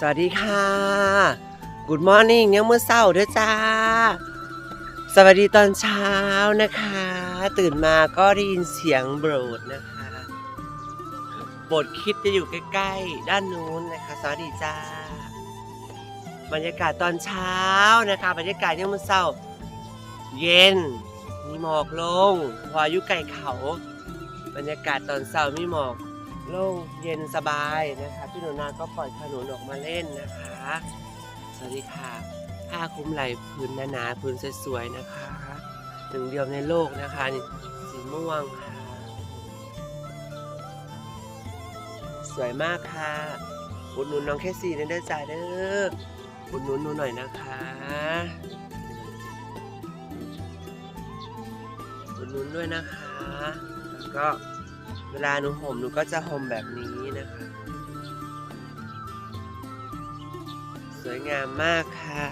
สวัสดีค่ะ Good Morning ยังเมื่อเช้าด้อจ้า สวัสดีตอนเช้านะคะ ตื่นมาก็ได้ยินเสียงโบรดนะคะโบสถ์คิดจะอยู่ใกล้ๆ ด้านนู้นนะคะ สวัสดีจ้า บรรยากาศตอนเช้านะคะ บรรยากาศยังเมื่อเช้า เย็น มีหมอกลง พออยู่ไกลเขา บรรยากาศตอนเช้ามีหมอก โล่งเย็นสบายนะคะพี่หนูนาก็ปล่อยขนุนออกมาเล่นนะคะ สวัสดีค่ะผ้าคลุมไหล่พื้นหนาๆพื้นสวยๆนะคะหนึ่งเดียวในโลกนะคะนี่สีม่วงค่ะสวยมากค่ะอุดหนุนน้องแค่สี่นะเด้จ้าเด้ออุดหนุนหนูหน่อยนะคะอุดหนุนด้วยนะคะแล้วก็ เวลาหนูห่มหนูก็จะห่มแบบนี้นะคะ สวยงามมากค่ะ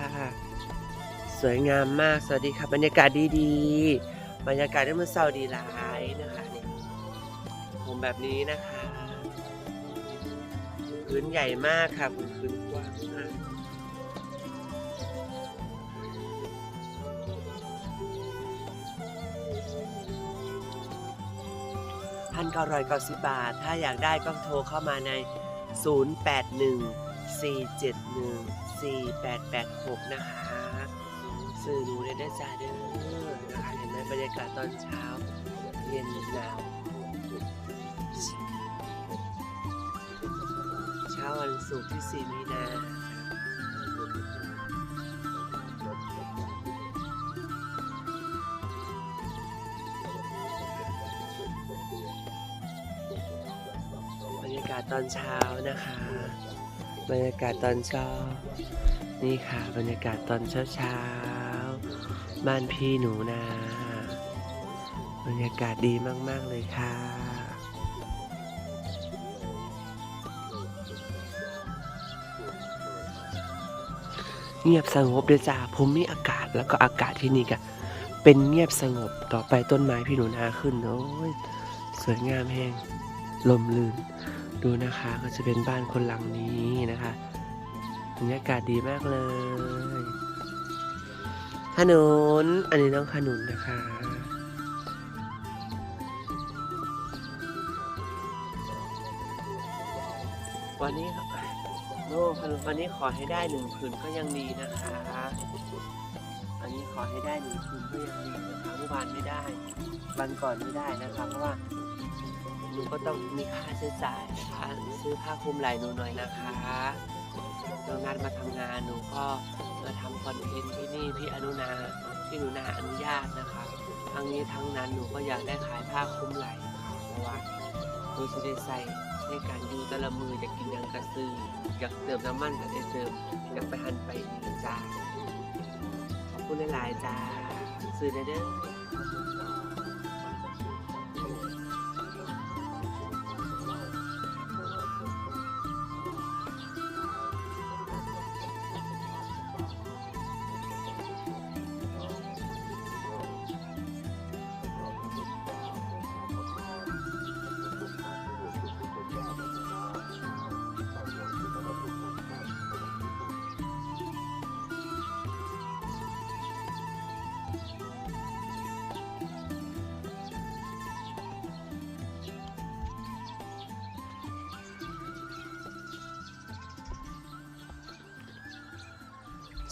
สวยงามมาก สวัสดีค่ะบรรยากาศดีๆ บรรยากาศที่มันเศร้าดีหลายนะคะนี่ห่มแบบนี้นะคะ พื้นใหญ่มากค่ะพื้นกว้าง มากพันก้าร้อยก้าสิบบาท ถ้าอยากได้ก็โทรเข้ามาใน 0 8 1 4 7 1 4 8 8 6 นะคะ สื่อหนูได้ได้จ้าเด้อนะคะเห็นไหมบรรยากาศตอนเช้า เย็นหนาวเช้าวันศุกร์ที่ 4 มีนาากาศตอนเช้านะคะ บรรยากาศตอนเช้า นี่ค่ะ บรรยากาศตอนเช้าเช้าบ้านพี่หนูนา บรรยากาศดีมาก ๆ เลยค่ะเงียบสงบเด้อจ้าภูมิอากาศแล้วก็อากาศที่นี่ก็เป็นเงียบสงบต่อไปต้นไม้พี่หนูนาขึ้นโอ้ยสวยงามแห้งลมลื่น ดูนะคะก็จะเป็นบ้านคนหลังนี้นะคะบรรยากาศดีมากเลยขนุนอันนี้น้องขนุนนะคะวันนี้โน่ขนุนวันนี้ขอให้ได้หนึ่งผืนก็ยังดีนะคะอันนี้ขอให้ได้หนึ่งผืนก็ยังดีนะคะเมื่อวานไม่ได้วันก่อนไม่ได้นะคะเพราะว่า หนูก็ต้องมีค่าใช้จ่ายนะคะซื้อผ้าคลุมไหล่หนูหน่อยนะคะน้องนัดมาทำงานหนูก็มาทำคอนเทนต์ที่นี่พี่อนุนาพี่หนูนาอนุญาตนะคะ ทั้งนี้ทั้งนั้นหนูก็อยากได้ขายผ้าคลุมไหล่ค่ะเพราะว่าหนูจะได้ใส่ในการอยู่แต่ละมืออยากกินหยังกระซื้ออยากเติมน้ำมันก็ได้เติมอยากไปหันไปนี่จ้าขอบคุณหลายๆจ้าซื้อได้เด้อ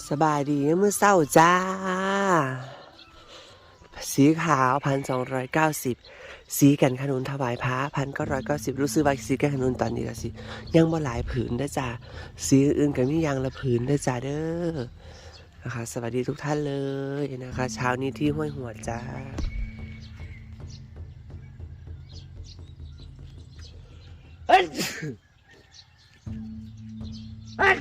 สบายดีเมื่อเศร้าจ้า สีขาวพันสองร้อยเก้าสิบสีกันขนุนถวายพระพันเก้าร้อยเก้าสิบรู้สึกว่าสีกันขนุนตอนนี้ก็สิยังบ่หลายผืนเด้จ้าสีอื่นก็มีอยางละผืนเด้จ้าเด้อนะคะสวัสดีทุกท่านเลยนะคะ เช้านี้ที่ห้วยหัวจ้าเอ้ยเอ้ย